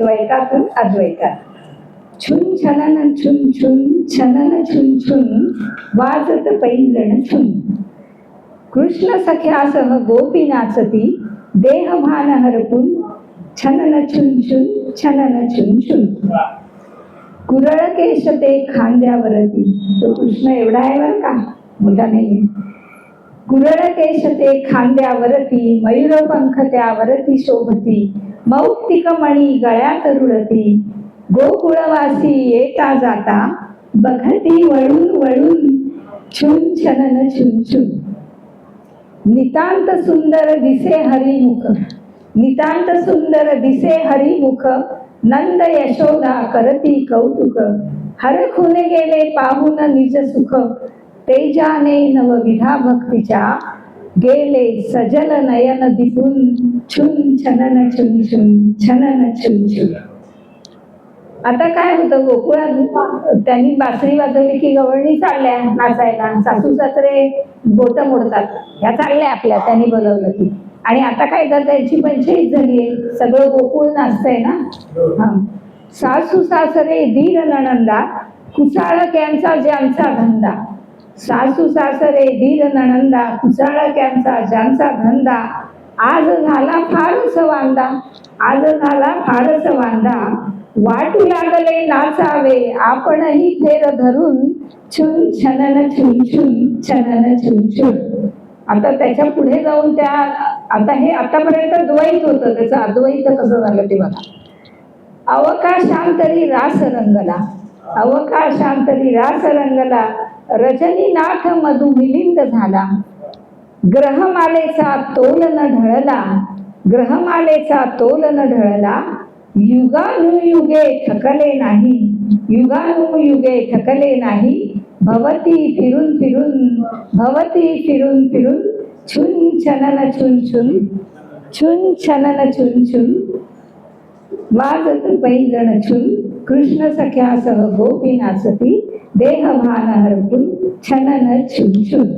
द्वैतातून अद्वैतात. छुन छनन छुन छुन छनन छुन छुन वाजत पैंजण छुन. कृष्ण सख्यासह गोपी नाचती देहभान हरपून छनन छुन छुन छनन छुन छुन. कुरळ केश ते खांद्यावरती. तो कृष्ण एवढा आहे बरं का? मोठा नाही कुरळ केश ते खांद्यावरती मयूर पंख त्यावरती शोभती मौक्तिक मणी गळ्यात रुळती. गोकुळवासी येता जाता बघती वळून वळून छुन छनन छुन छुन नितांत सुंदर दिसे हरिमुख नितांत सुंदर दिसे हरिमुख नंद यशोदा करती कौतुक. हरखून गेले पाहून निज सुख तेजाने नवविधा भक्तीच्या गेले सजल नयन दिपून छुन छनन छुन छुन छनन छुन छुन. आता काय होतं गोकुळात त्यांनी बासरी वाजवली की गवळणी चालल्या नाचायला सासू सासरे बोट मोडतात. ह्या चालल्या आपल्या त्यांनी बोलवलं की. आणि आता काय तर त्यांची पंचायत आहे. सगळं गोकुळ नाचतंय ना? हा. सासू सासरे धीर नणंदा कुचाळक्यांचा ज्यांचा धंदा. सासू सासरे धीर नणंदा कुचाळक्यांचा ज्यांचा धंदा. आज झाला फारच वांदा. आज झाला फारच वांदा. वाटू लागले नाचावे. आपणही फेर धरून छुन छनन छुन छुन छनन छुन छुन. आता त्याच्या पुढे जाऊन त्या आता हे आतापर्यंत द्वैत होतं. त्याचं अद्वैत कसं झालं ते बघा. अवकाशांतरी रास रंगला अवकाशांतरी रास रंगला रजनीनाथ मधु मिलिंद झाला. ग्रहमालेचा तोल न ढळला. ग्रहमालेचा तोल न ढळला. युगानुयुगे थकले नाही. युगानुयुगे थकले नाही. भवती फिरून फिरून भवती फिरून फिरून छुन छनन छुन छुन छुन छनन छुन छुन वाजत पैंजण छुन कृष्ण सख्यासह गोपी नाचती देहभान हरपून छनन छुन छुन